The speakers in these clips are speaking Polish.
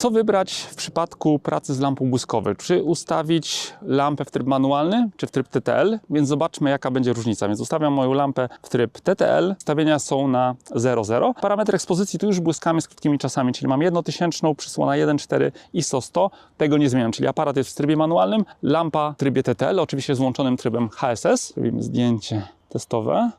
Co wybrać w przypadku pracy z lampą błyskową? Czy ustawić lampę w tryb manualny, czy w tryb TTL? Więc zobaczmy, jaka będzie różnica. Więc ustawiam moją lampę w tryb TTL. Ustawienia są na 0,0. Parametr ekspozycji tu już błyskamy z krótkimi czasami, czyli mam 1000, przysłona 1,4 ISO 100. Tego nie zmieniam, czyli aparat jest w trybie manualnym, lampa w trybie TTL, oczywiście z włączonym trybem HSS. Robimy zdjęcie testowe.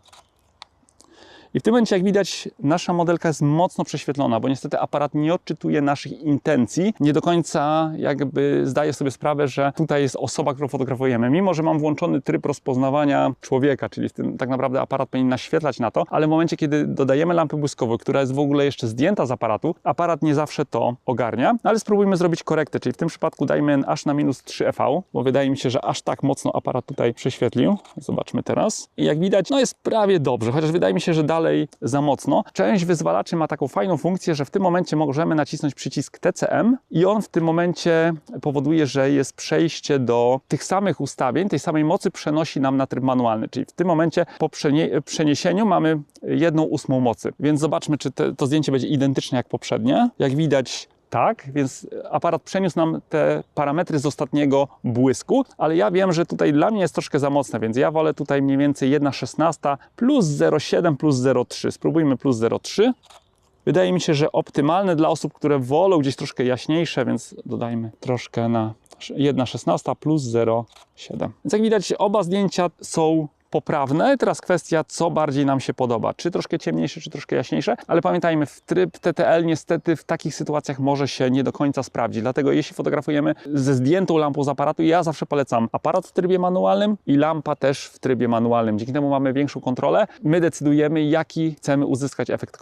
I w tym momencie, jak widać, nasza modelka jest mocno prześwietlona, bo niestety aparat nie odczytuje naszych intencji. Nie do końca jakby zdaje sobie sprawę, że tutaj jest osoba, którą fotografujemy. Mimo, że mam włączony tryb rozpoznawania człowieka, czyli w tym tak naprawdę aparat powinien naświetlać na to, ale w momencie, kiedy dodajemy lampę błyskową, która jest w ogóle jeszcze zdjęta z aparatu, aparat nie zawsze to ogarnia. No ale spróbujmy zrobić korektę, czyli w tym przypadku dajmy aż na minus 3 EV, bo wydaje mi się, że aż tak mocno aparat tutaj prześwietlił. Zobaczmy teraz. I jak widać, no jest prawie dobrze, chociaż wydaje mi się, że dalej za mocno. Część wyzwalaczy ma taką fajną funkcję, że w tym momencie możemy nacisnąć przycisk TCM i on w tym momencie powoduje, że jest przejście do tych samych ustawień, tej samej mocy przenosi nam na tryb manualny, czyli w tym momencie po przenie- przeniesieniu mamy jedną ósmą mocy. Więc zobaczmy, czy te, to zdjęcie będzie identyczne jak poprzednie. Jak widać, tak, więc aparat przeniósł nam te parametry z ostatniego błysku, ale ja wiem, że tutaj dla mnie jest troszkę za mocne, więc ja wolę tutaj mniej więcej 1,16 plus 0,7 plus 0,3. Spróbujmy plus 0,3. Wydaje mi się, że optymalne dla osób, które wolą gdzieś troszkę jaśniejsze, więc dodajmy troszkę na 1,16 plus 0,7. Więc jak widać, oba zdjęcia są poprawne. Teraz kwestia, co bardziej nam się podoba. Czy troszkę ciemniejsze, czy troszkę jaśniejsze. Ale pamiętajmy, w tryb TTL niestety w takich sytuacjach może się nie do końca sprawdzić. Dlatego jeśli fotografujemy ze zdjętą lampą z aparatu, ja zawsze polecam aparat w trybie manualnym i lampa też w trybie manualnym. Dzięki temu mamy większą kontrolę. My decydujemy, jaki chcemy uzyskać efekt końcowy.